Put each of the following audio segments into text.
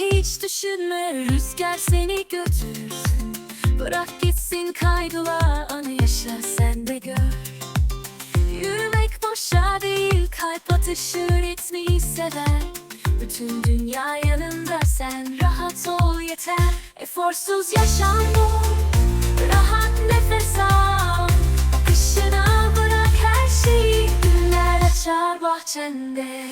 hiç düşünme rüzgar seni götürsün. Bırak gitsin kaygılar anı yaşa sen de gör. Yürümek boşa değil kalp atışı ritmi hisseder Bütün dünya yanında sen rahat ol yeter. Eforsuz yaşam bu Rahat nefes al. Akışına bırak her şeyi Güller açar bahçende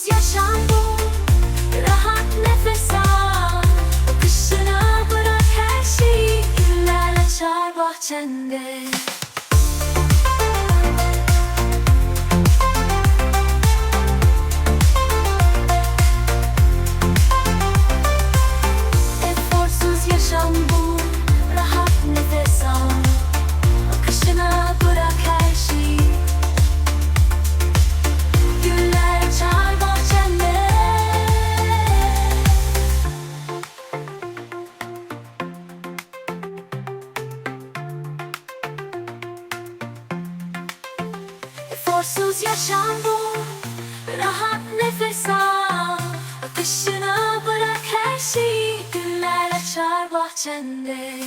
Eforsuz yaşam Rahat nefes al. Akışına bırak her şeyi. Güller bahçende Eforsuz yaşam bu Rahat nefes al. Akışına bırak her şeyi. Güller açar bahçende